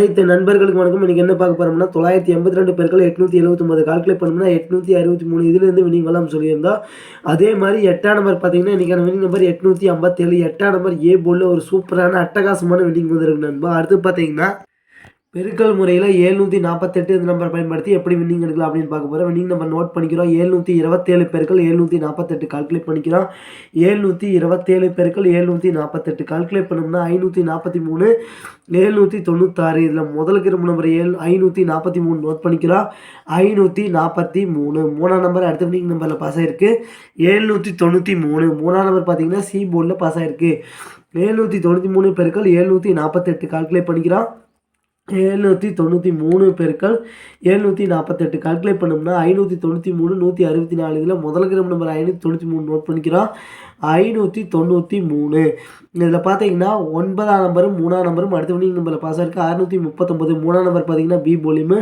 அனைத்து நண்பர்களுக்கு வணக்கம். இன்னைக்கு என்ன பார்க்க போறோம்னா தொள்ளாயிரத்தி எண்பத்தி ரெண்டு பேர்கள் எட்நூத்தி எழுபத்தொம்பது கால்குலேட் பண்ணோம்னா எட்நூற்றி அறுபத்தி மூணு இதுலேருந்து வினிங் வரலாம் சொல்லியிருந்தோம். அதே மாதிரி எட்டாம் நம்பர் பார்த்தீங்கன்னா இன்னைக்கான வினிங் நம்பர் எட்நூற்றி ஐம்பத்தேழு. எட்டாம் நம்பர் ஏ போலில் ஒரு சூப்பரான அட்டகாசமான வினிங் வந்துருக்கு நண்பா. அடுத்து பார்த்தீங்கன்னா பெருக்கல் முறையில் ஏழ்நூற்றி நாற்பத்தெட்டு இந்த நம்பர் பயன்படுத்தி எப்படி வின்னிங் எடுக்கலாம் அப்படின்னு பார்க்க போகிறோம் வின்னிங் நம்பர் நோட் பண்ணிக்கிறோம். ஏழ்நூற்றி இருபத்தேழு பெருக்கள் ஏழ்நூற்றி நாற்பத்தெட்டு கால்குலேட் பண்ணிக்கிறோம். ஏழ்நூற்றி இருபத்தேழு பெருக்கள் ஏழ்நூற்றி நாற்பத்தெட்டு கால்குலேட் பண்ணோம்னா ஐநூற்றி நாற்பத்தி மூணு ஏழ்நூற்றி தொண்ணூத்தாறு. இதில் முதல் கிரும நம்பர் ஏழு ஐநூற்றி நாற்பத்தி மூணு நோட் பண்ணிக்கிறோம். ஐநூற்றி நாற்பத்தி மூணு. மூணாம் நம்பர் அடுத்த வின்னிங் நம்பரில் பாஸ் ஆகிருக்கு ஏழ்நூற்றி தொண்ணூற்றி மூணு. மூணாம் நம்பர் பார்த்தீங்கன்னா சி போர்டில் பாஸ் ஆகிருக்கு ஏழ்நூற்றி தொண்ணூற்றி மூணு பெருக்கள் ஏழ்நூற்றி நாற்பத்தெட்டு கால்குலேட் பண்ணிக்கிறோம். எழுநூற்றி தொண்ணூற்றி மூணு பெருக்கள் எழுநூற்றி நாற்பத்தெட்டு கால்குலேட் பண்ணோம்னா ஐநூற்றி தொண்ணூற்றி மூணு நூற்றி அறுபத்தி நாலு. இதில் முதல் கிராம் நம்பர் ஐநூற்றி தொண்ணூற்றி மூணு நோட் பண்ணிக்கிறோம். ஐநூற்றி தொண்ணூற்றி மூணு. இதில் பார்த்தீங்கன்னா ஒன்பதாம் நம்பரும் மூணாம் நம்பரும் அடுத்த வினிங் நம்பரில் பாஸ் ஆயிருக்கு. அறுநூற்றி முப்பத்தொம்பது மூணாம் நம்பர் பார்த்தீங்கன்னா பி போலியும்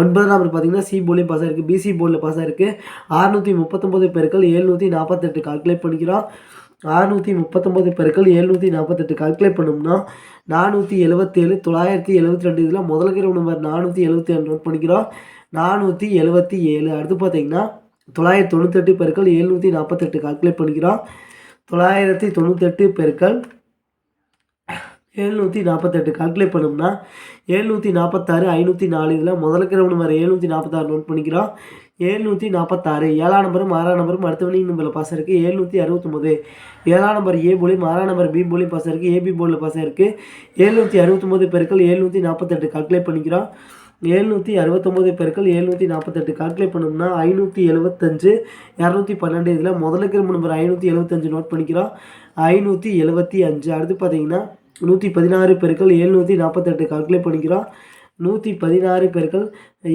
ஒன்பதாம் நம்பர் பார்த்தீங்கன்னா சி போலியும் பாஸ் ஆயிருக்கு. பிசி போர்டில் பாஸ் ஆயிருக்கு. அறுநூற்றி முப்பத்தொம்பது பேருக்கள் ஏழ்நூற்றி நாற்பத்தெட்டு கால்குலேட் பண்ணிக்கிறோம். நானூற்றி முப்பத்தொம்போது பெருக்கள் எழுநூற்றி நாற்பத்தெட்டு கால்குலேட் பண்ணோம்னா நானூற்றி எழுபத்தேழு தொள்ளாயிரத்தி எழுபத்தி ரெண்டு இதில் முதல் கிரௌண்ட் நம்பர் நானூற்றி எழுபத்தி ஏழு நோட் பண்ணிக்கிறோம். நானூற்றி எழுபத்தி ஏழு. அடுத்து பார்த்தீங்கன்னா தொள்ளாயிரத்தி தொண்ணூத்தெட்டு பெருக்கள் எழுநூற்றி நாற்பத்தெட்டு கால்குலேட் பண்ணிக்கிறோம். தொள்ளாயிரத்தி தொண்ணூத்தெட்டு பெருக்கள் எழுநூற்றி நாற்பத்தெட்டு கால்குலேட் பண்ணோம்னா எழுநூற்றி நாற்பத்தாறு ஐநூற்றி நாலு இதில் முதல் கிரௌண்ட் நம்பர் எழுநூற்றி நாற்பத்தாறு நோட் பண்ணிக்கிறோம். ஏழ்நூற்றி நாற்பத்தாறு ஏழாம் நம்பரும் ஆறாம் நம்பரும் அடுத்த வினிங் நம்பரில் பாஸ் இருக்குது ஏழ்நூற்றி அறுபத்தொம்போது ஏழாம் நம்பர் ஏ போலியும் ஆறாம் நம்பர் பி போலியும் பாஸ் இருக்குது ஏபி போர்டில் பாஸ் இருக்குது ஏழ்நூற்றி அறுபத்தொம்போது பெருக்கள் ஏழ்நூற்றி நாற்பத்தெட்டு கால்குலேட் பண்ணிக்கிறோம். ஏழ்நூற்றி அறுபத்தொம்போது பெருக்கள் ஏழ்நூற்றி நாற்பத்தெட்டு கால்குலேட் பண்ணோம்னா ஐநூற்றி எழுபத்தஞ்சு இரநூத்தி பன்னெண்டு இதில் முதல்ல கிரும நம்பர் ஐநூற்றி எழுபத்தஞ்சு நோட் பண்ணிக்கிறோம். ஐநூற்றி எழுபத்தி அஞ்சு. அடுத்து பார்த்தீங்கன்னா நூற்றி பதினாறு பெருக்கள் ஏழ்நூற்றி நாற்பத்தெட்டு கால்குலேட் பண்ணிக்கிறோம். நூற்றி பதினாறு பேர்கள்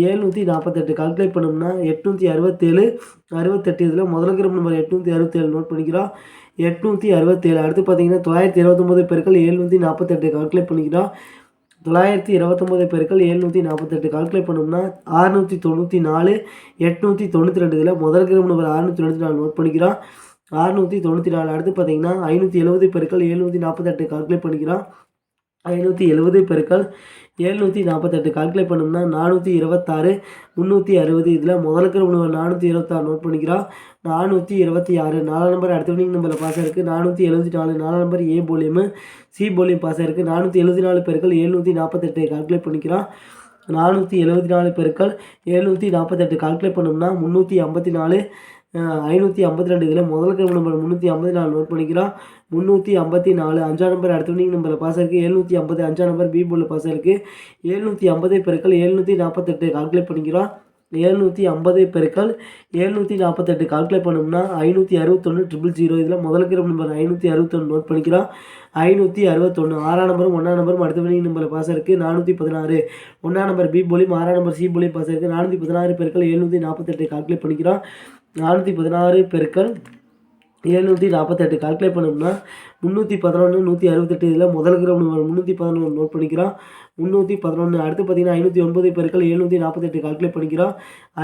ஏழ்நூற்றி நாற்பத்தெட்டு கால்குலேட் பண்ணோம்னா எட்நூற்றி அறுபத்தேழு அறுபத்தெட்டு இதில் முதல் கிரம் நம்பர் எட்நூற்றி அறுபத்தேழு நோட் பண்ணிக்கிறோம். எட்நூற்றி அறுபத்தேழு அடுத்து பார்த்தீங்கன்னா தொள்ளாயிரத்தி இருபத்தொம்போது பெருக்கள் ஏழ்நூற்றி நாற்பத்தெட்டு கால்குலேட் பண்ணிக்கிறோம். தொள்ளாயிரத்தி இருபத்தொம்போது பெருக்கள் எழுநூற்றி நாற்பத்தெட்டு கால்குலேட் பண்ணோம்னா அறுநூற்றி தொண்ணூற்றி நாலு எட்நூற்றி தொண்ணூற்றி ரெண்டு இதில் முதல் கிரம் நம்பர் அறுநூற்றி தொண்ணூற்றி நாலு நோட் பண்ணிக்கிறோம். அறுநூற்றி தொண்ணூற்றி நாலு அடுத்து பார்த்தீங்கன்னா ஐநூற்றி எழுபது பெருக்கள் எழுநூற்றி நாற்பத்தெட்டு கால்குலேட் பண்ணிக்கிறோம். ஐநூற்றி எழுபது பெருக்கள் ஏழ்நூற்றி நாற்பத்தெட்டு கால்குலேட் பண்ணோம்னா நானூற்றி இருபத்தாறு முந்நூற்றி அறுபது. இதில் முதல் உணவு நானூற்றி இருபத்தாறு நோட் பண்ணிக்கிறோம். நானூற்றி இருபத்தி ஆறு. நாலாம் நம்பர் அடுத்த வினிங் நம்பரில் பாஸ் இருக்குது நானூற்றி எழுபத்தி நாலு. நாலாம் நம்பர் ஏ போலியமு சி போலியம் பாஸ் இருக்குது நானூற்றி எழுபத்தி நாலு பெருக்கள் ஏழ்நூற்றி நாற்பத்தெட்டு கால்குலேட் பண்ணிக்கிறோம். நானூற்றி எழுபத்தி நாலு பெருக்கள் ஏழ்நூற்றி நாற்பத்தெட்டு கால்குலேட் பண்ணோம்னா முந்நூற்றி ஐம்பத்தி நாலு. ஐநூற்றி ஐம்பத்தி ரெண்டு இதில் முதல் கிரம நம்பர் முந்நூற்றி ஐம்பத்தி நாலு நோட் பண்ணிக்கிறோம். முந்நூற்றி ஐம்பத்தி நாலு அஞ்சாம் நம்பர் அடுத்த வினிங் நம்பரில் பாஸ் இருக்குது எழுநூற்றி ஐம்பது அஞ்சாம் நம்பர் பி போலில் பாஸ் இருக்குது எழுநூற்றி ஐம்பது பெருக்கள் எழுநூற்றி நாற்பத்தெட்டு கால்குலேட் பண்ணிக்கிறோம். ஏழ்நூற்றி ஐம்பது பெருக்கள் எழுநூற்றி நாற்பத்தெட்டு கால்குலேட் பண்ணோம்னா ஐநூற்றி அறுபத்தொன்று ட்ரிபிள் ஜீரோ இதில் முதல் கிரம் நம்பர் ஐநூற்றி அறுபத்தொன்று நோட் பண்ணிக்கிறோம். ஐநூற்றி அறுபத்தொன்று ஆறாம் நம்பரும் ஒன்றாம் நம்பரும் அடுத்த வினிங் நம்பரில் பாஸ் இருக்குது நானூற்றி பதினாறு ஒன்றாம் நம்பர் பி போலியும் ஆறாம் நம்பர் சி போலியும் பாஸ் இருக்குது நானூற்றி பதினாறு பெருக்கள் எழுநூற்றி நாற்பத்தெட்டு கால்குலேட் பண்ணிக்கிறோம். நானூற்றி பதினாறு பெருக்கள் எழுநூற்றி நாற்பத்தெட்டு. கால்குலேட் பண்ணோம்னா முந்நூற்றி பதினொன்று நூற்றி அறுபத்தெட்டு. இதில் முதல் கிராம் முந்நூற்றி பதினொன்று நோட் பண்ணிக்கிறோம் முந்நூற்றி பதினொன்று அடுத்து பார்த்தீங்கன்னா ஐநூற்றி ஒன்பது பெருக்கள் எழுநூற்றி நாற்பத்தெட்டு. கால்குலேட் பண்ணிக்கிறோம்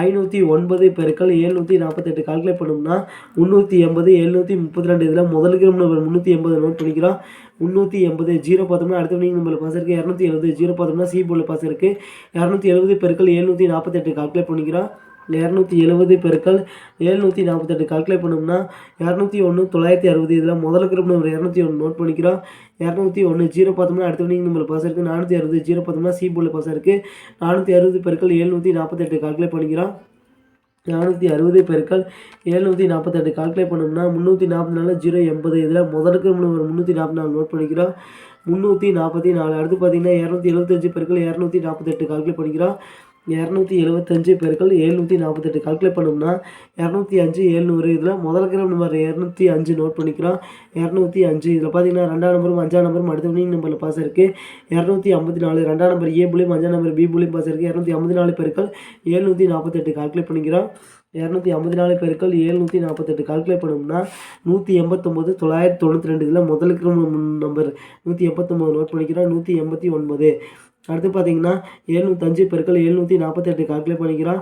ஐநூற்றி ஒன்பது பெருக்கள் எழுநூற்றி நாற்பத்தெட்டு. கால்குலேட் பண்ணோம்னா முந்நூற்றி எண்பது எழுநூற்றி முப்பத்தி ரெண்டு. இதில் முதல் கிராம் நம்பர் முந்நூற்றி எண்பது நோட் பண்ணிக்கிறோம் முந்நூற்றி எண்பது ஜீரோ பார்த்தோம்னா அடுத்த நீங்கள் நம்பரில் பாஸ் இருக்குது இரநூத்தி எழுபது ஜீரோ பார்த்தோம்னா சி போர்டில் பாஸ் இருக்குது இரநூத்தி எழுபது பெருக்கள் எழுநூற்றி நாற்பத்தெட்டு. கால்குலேட் பண்ணிக்கிறோம் இரநூத்தி எழுபது பெருக்கள் எழுநூற்றி நாற்பத்தெட்டு கால்குலேட் பண்ணோம்னா இரநூத்தி ஒன்று தொள்ளாயிரத்தி அறுபது. இதில் முதல் கிரூப் நம்பர் இரநூத்தி ஒன்று நோட் பண்ணிக்கிறோம். இரநூத்தி ஒன்று ஜீரோ பார்த்தோம்னா அடுத்த வினிங் நம்பர் பாஸ் இருக்குது நானூற்றி அறுபது ஜீரோ பார்த்தோம்னா சி போர்டில் பாஸ் இருக்குது நானூற்றி அறுபது பெருக்கள் எழுநூற்றி நாற்பத்தெட்டு கால்குலேட் பண்ணிக்கிறோம். நானூற்றி அறுபது பெருக்கள் எழுநூற்றி நாற்பத்தெட்டு கால்குலேட் பண்ணோம்னா முந்நூற்றி நாற்பத்தி நாலு ஜீரோ எண்பது. இதில் முதல் கிரூப் நம்பர் முந்நூற்றி நாற்பத்தி நாலு நோட் பண்ணிக்கிறோம். முந்நூற்றி நாற்பத்தி நாலு. அடுத்து பார்த்தீங்கன்னா இரநூத்தி எழுபத்தஞ்சு பெருக்கள் இரநூத்தி நாற்பத்தெட்டு கால்குலேட் பண்ணிக்கிறோம். இரநூத்தி எழுபத்தஞ்சு பெருக்கள் எழுநூற்றி நாற்பத்தெட்டு கால்குலேட் பண்ணோம்னா இரநூத்தி அஞ்சு எழுநூறு. இதில் முதல் கிராம் நம்பர் இரநூத்தி அஞ்சு நோட் பண்ணிக்கிறோம். இரநூத்தி அஞ்சு. இதில் பார்த்தீங்கன்னா ரெண்டாம் நம்பரும் அஞ்சாம் நம்பரும் அடுத்த வினிங் நம்பரில் பாஸ் இருக்குது இரநூத்தி ஐம்பத்தி நாலு ரெண்டாம் நம்பர் ஏ புள்ளியும் அஞ்சாம் நம்பர் பி புள்ளியும் பாஸ் இருக்குது இரநூத்தி ஐம்பத்தி நாலு பெருக்கள் எழுநூற்றி நாற்பத்தெட்டு கால்குலேட் பண்ணிக்கிறோம். இரநூத்தி ஐம்பத்தி நாலு பெருக்கள் ஏழ்நூற்றி நாற்பத்தெட்டு கால்குலேட் பண்ணோம்னா நூற்றி எண்பத்தொம்போது தொள்ளாயிரத்தி தொண்ணூற்றி ரெண்டு. இதில் முதல் கிரம் நம்பர் நூற்றி எண்பத்தொம்போது நோட் பண்ணிக்கிறோம். நூற்றி எண்பத்தி ஒன்பது. அடுத்து பார்த்தீங்கன்னா எழுநூத்தஞ்சு பெருக்கள் எழுநூற்றி நாற்பத்தெட்டு கால்குலேட் பண்ணிக்கிறோம்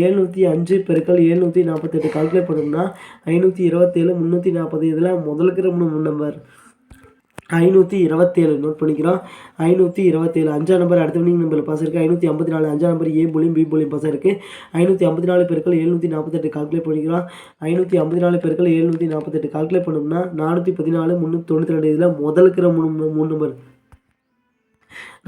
எழுநூற்றி அஞ்சு பெருக்கள் எழுநூற்றி நாற்பத்தெட்டு கால்குலேட் பண்ணோம்னா ஐநூற்றி இருபத்தேழு முந்நூற்றி நாற்பது. இதில் முதல் மூணு நம்பர் ஐநூற்றி இருபத்தேழு நோட் பண்ணிக்கிறோம் ஐநூற்றி இருபத்தேழு அஞ்சாம் நம்பர் அடுத்த வினிங் நம்பர் பாஸ் இருக்குது ஐநூற்றி ஐம்பத்தி நாலு அஞ்சாம் நம்பர் ஏ போலியும் பி போலியும் பாஸ் இருக்குது ஐநூற்றி ஐம்பத்தி நாலு பேருக்கள் எழுநூற்றி நாற்பத்தெட்டு கால்குலேட் பண்ணிக்கிறோம் ஐநூற்றி ஐம்பத்தி நாலு பெருக்கள் எழுநூற்றி நாற்பத்தெட்டு கால்குலேட் பண்ணோம்னா நானூற்றி பதினாலு முந்நூற்றி தொண்ணூற்றி ரெண்டு. இதில் முதலுக்கிற மூணு மூணு நம்பர்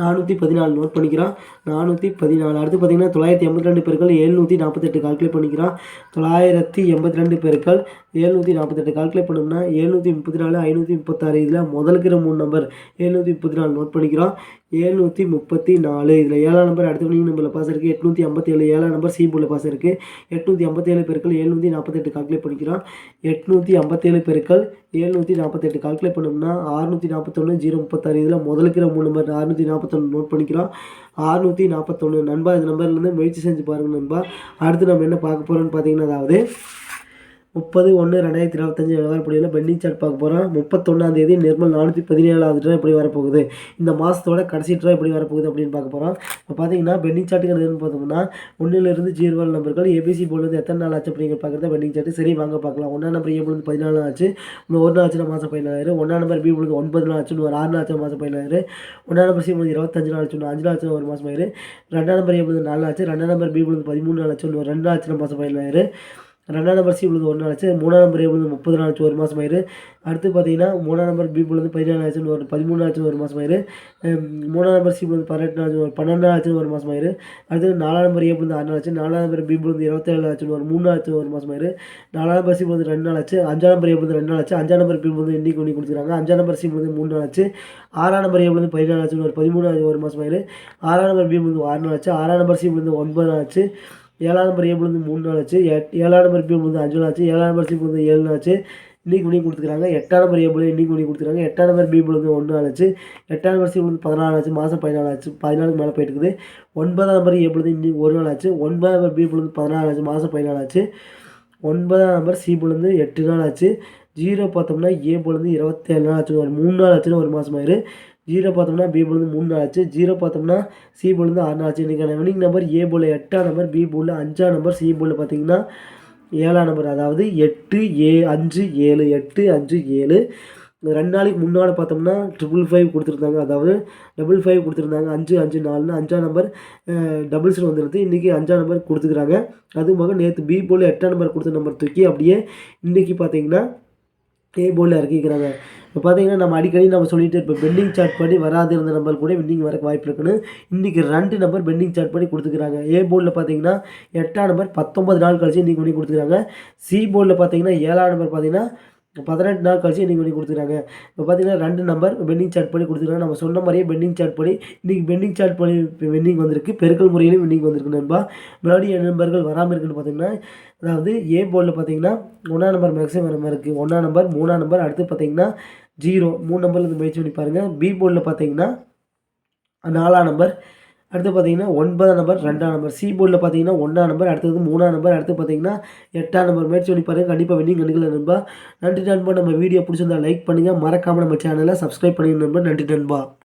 நானூற்றி பதினாலு நோட் பண்ணிக்கிறான். நானூற்றி பதினாலு. அடுத்து பார்த்தீங்கன்னா தொள்ளாயிரத்தி எண்பத்தி ரெண்டு பேர்கள் எழுநூற்றி நாற்பத்தெட்டு கால்குலேட் பண்ணிக்கிறான். தொள்ளாயிரத்தி எண்பத்தி ரெண்டு பேர்கள் எழுநூற்றி நாற்பத்தெட்டு கால்குலேட் பண்ணோம்னா எழுநூற்றி முப்பத்தி நாலு ஐநூற்றி முப்பத்தாறு. இதில் முதலுக்கிற மூணு நம்பர் எழுநூற்றி முப்பத்தி நாலு நோட் பண்ணிக்கிறோம் எழுநூற்றி முப்பத்தி நாலு. இதில் ஏழாம் நம்பர் அடுத்த வினிங் நம்பரில் பாஸ் இருக்குது எட்நூற்றி ஐம்பத்தி ஏழு ஏழாம் நம்பர் சி போல பாஸ் இருக்குது எட்நூற்றி ஐம்பத்தேழு பேருக்கள் எழுநூற்றி நாற்பத்தெட்டு கால்குலேட் பண்ணிக்கிறோம் எட்நூற்றி ஐம்பத்தேழு பேருக்கள் எழுநூற்றி நாற்பத்தெட்டு கால்குலேட் பண்ணோம்னா அறுநூற்றி நாற்பத்தொன்று ஜீரோ முப்பத்தாறு. இதில் முதலுக்கிற மூணு நம்பர் அறுநூற்றி நாற்பத்தொன்று நோட் பண்ணிக்கிறோம். அறுநூற்றி நாற்பத்தொன்று நண்பா இந்த நம்பர்லேருந்து முயற்சி செஞ்சு பாருங்கள் நண்பா. அடுத்து நம்ம என்ன பார்க்க போகிறோம்னு பார்த்தீங்கன்னா அதாவது முப்பது ஒன்று ரெண்டாயிரத்தி இருபத்தஞ்சி நிலவரப்படியில் பெண்டிங் சார்ட் பார்க்க போகிறோம் முப்பத்தொன்னாந்தேதி நிர்மல் நானூற்றி பதினேழாவது ட்ரா எப்படி வரப்போகுது? இந்த மாதத்தோட கடைசி ட்ரா எப்படி வரப்போகுது அப்படின்னு பார்க்க போகிறோம் இப்போ பார்த்தீங்கன்னா பெண்டிங் சார்ட்டுங்கிறது பார்த்தோம்னா ஒன்றிலிருந்து ஜீரோ நம்பர்கள் ஏபிசி போர்டு எத்தனை நாள் ஆச்சு அப்படிங்கிற பார்க்குறது பெண்டிங் சார்ட்டு. சரி வாங்க பார்க்கலாம். ஒன்றா நம்பர் ஏ பதினாலு ஆச்சு. இன்னும் ஒரு நாள் ஆச்சுன்னா மாதம் பதினாயிரம். ஒன்றா நம்பர் பி பொழுது ஒன்பது நாள் ஆச்சு. இன்னும் ஒரு ஆறு நாள் ஆச்சு மாதம் பதினாயிரம். ஒன்றா நம்பர் சி பொழுது இருபத்தஞ்சு நாள் ஆச்சு. அஞ்சு நாள் ஆச்சு ஒரு மாதம் ஆயிரு ரெண்டாம் நம்பர் ஏ நாலு ஆச்சு. ரெண்டாம் நம்பர் பி பொழுது பதிமூணு நாள் ஆச்சு. இன்னும் ரெண்டு நாள் மாதம் பதினாயிரம். ரெண்டாம் நம்பர் சி உள்ளது ஒரு நாள் ஆச்சு மூணாம் நம்பர் ஏ உள்ளது முப்பது நாள் ஆச்சு ஒரு மாதம் ஆயிரு. அடுத்து பார்த்தீங்கன்னா மூணாம் நம்பர் பி உள்ளது பதினாலு ஆச்சுன்னு ஒரு பதிமூணு ஆச்சுன்னு ஒரு மாதம் ஆயிரு. மூணாம் நம்பர் சி உள்ளது பதினெட்டு நாள் ஒரு பன்னெண்டு ஆச்சுன்னு ஒரு மாதம் ஆயிரு. அடுத்து நாலாம் நம்பர் ஏ உள்ளது ஆறு நாள் ஆச்சு நாலாம் நம்பர் பி உள்ளது இருபத்தேழு ஆச்சுன்னு ஒரு மூணு ஆச்சு ஒரு மாதம் ஆயிரு. நாலாம் நம்பர் சி உள்ளது ரெண்டு நாள் ஆச்சு அஞ்சாம் நம்பர் ஏ உள்ளது ரெண்டு நாள் ஆச்சு அஞ்சாம் நம்பர் பி உள்ளது இன்னைக்கு ஒன்று கொடுத்துருக்காங்க. அஞ்சாம் நம்பர் சி உள்ளது மூணு நாள் ஆச்சு ஆறாம் நம்பர் ஏ பொழுது பதினாலு ஆச்சுன்னு ஒரு பதிமூணு ஆச்சு ஒரு மாதம் ஆயிரு. ஆறாம் நம்பர் பி வந்து ஆறு நாள் ஆச்சு ஆறாம் நம்பர் சி வந்து ஒன்பது நாள் ஆச்சு. ஏழாம் நம்பர் ஏபிள் வந்து மூணு நாள் ஆச்சு ஏழாம் நம்பர் பி வந்து அஞ்சு நாள் ஆச்சு. ஏழாம் நம்பர் சி வந்து ஏழு நாள் ஆச்சு. இன்றைக்கி பண்ணி கொடுத்துருக்காங்க. எட்டாம் நம்பர் ஏபிள் இன்றைக்கி பண்ணி கொடுத்துருக்காங்க. எட்டாம் நம்பர் பி வந்து ஒன்று நாள் ஆச்சு. எட்டாம் நம்பர் சி வந்து பதினாலு ஆச்சு. மாதம் பதினாலு ஆச்சு. பதினாலுக்கு மேலே போயிட்டு இருக்குது ஒன்பதாம் நம்பர் ஏபிள் வந்து இன்னைக்கு ஒரு நாள் ஆச்சு. ஒன்பதாம் நம்பர் பி வந்து பதினாலு ஆச்சு. மாதம் பதினாலு ஆச்சு. ஒன்பதாம் நம்பர் சி வந்து எட்டு நாள் ஆச்சு. ஜீரோ பார்த்தோம்னா ஏ பொழுது இருபத்தேழு நாள் ஆச்சு ஒரு மூணு நாள் ஆச்சுன்னு ஒரு மாதமாயிரு ஜீரோ பார்த்தோம்னா பி பொழுது மூணு நாள் ஆச்சு. ஜீரோ பார்த்தோம்னா சி பொழுது ஆறு நாள் ஆச்சு இன்றைக்கான வினிங் நம்பர் ஏ போல் எட்டாம் நம்பர் பி போல் அஞ்சாம் நம்பர் சி போல் பார்த்தீங்கன்னா ஏழாம் நம்பர் அதாவது எட்டு ஏ அஞ்சு ஏழு எட்டு அஞ்சு ஏழு. ரெண்டு நாளைக்கு முன்னால் பார்த்தோம்னா ட்ரிபிள் ஃபைவ் கொடுத்துருந்தாங்க. அதாவது டபுள் ஃபைவ் கொடுத்துருந்தாங்க. அஞ்சு அஞ்சு நாலுன்னு அஞ்சாம் நம்பர் டபுள்ஸில் வந்துடுது இன்றைக்கி அஞ்சாம் நம்பர் கொடுத்துக்கிறாங்க. அது போக நேற்று பி போல் எட்டாம் நம்பர் கொடுத்த நம்பர் தூக்கி அப்படியே இன்றைக்கி பார்த்தீங்கன்னா ஏ போர்டில் இறக்கிக்கிறாங்க இப்போ பார்த்தீங்கன்னா நம்ம அடிக்கடி நம்ம சொல்லிட்டு இப்போ பெண்டிங் சார்ட் பண்ணி வராது இருந்த நம்பர் கூட வின்னிங் வரக்கு வாய்ப்பு இருக்குன்னு. இன்றைக்கி ரெண்டு நம்பர் பெண்டிங் சார்ட் பண்ணி கொடுத்துக்கிறாங்க. ஏ போர்டில் பார்த்தீங்கன்னா எட்டாம் நம்பர் பத்தொம்பது நாள் கழிச்சு இன்றைக்கி பண்ணி கொடுத்துக்கிறாங்க. சி போர்டில் பார்த்தீங்கன்னா ஏழாம் நம்பர் பார்த்தீங்கன்னா பதினெட்டு நாள் கழிச்சு இன்றைக்கி பண்ணி கொடுத்துருக்காங்க. இப்போ பார்த்தீங்கன்னா ரெண்டு நம்பர் பெண்டிங் சார்ட் பண்ணி கொடுத்துருக்காங்க. நம்ம சொன்ன மாதிரியே பெண்டிங் சார்ட் பண்ணி இன்றைக்கி பெண்டிங் சார்ட் பண்ணி வெண்டிங் வந்திருக்கு. பெருக்கல் முறையிலும் வெண்டிங் வந்திருக்கு நண்பா. முன்னாடி என் நம்பர்கள் வராமல் இருக்குன்னு பார்த்தீங்கன்னா அதாவது ஏ போர்டில் பார்த்தீங்கன்னா ஒன்றாம் நம்பர் மேக்ஸிமம் வர மாதிரி இருக்குது ஒன்றாம் நம்பர் மூணாம் நம்பர் அடுத்து பார்த்தீங்கன்னா ஜீரோ மூணு நம்பர்லேருந்து முயற்சி பண்ணி பாருங்கள் பி போர்டில் பார்த்தீங்கன்னா நாலாம் நம்பர் அடுத்து பார்த்தீங்கன்னா ஒன்பதாம் நம்பர் ரெண்டாம் நம்பர். சி போர்டில் பார்த்தீங்கன்னா ஒன்றாம் நம்பர் அடுத்தது மூணாம் நம்பர் அடுத்து பார்த்தீங்கன்னா எட்டாம் நம்பர். முயற்சி பண்ணி பாருங்கள் கண்டிப்பாக வின்னிங் கண்டுக்கல நண்பா. நன்றி நண்பா. நம்ம வீடியோ பிடிச்சிருந்தா லைக் பண்ணுங்கள் மறக்காமல் நம்ம சேனலை சப்ஸ்கிரைப் பண்ணி நண்பா. நன்றி நண்பா.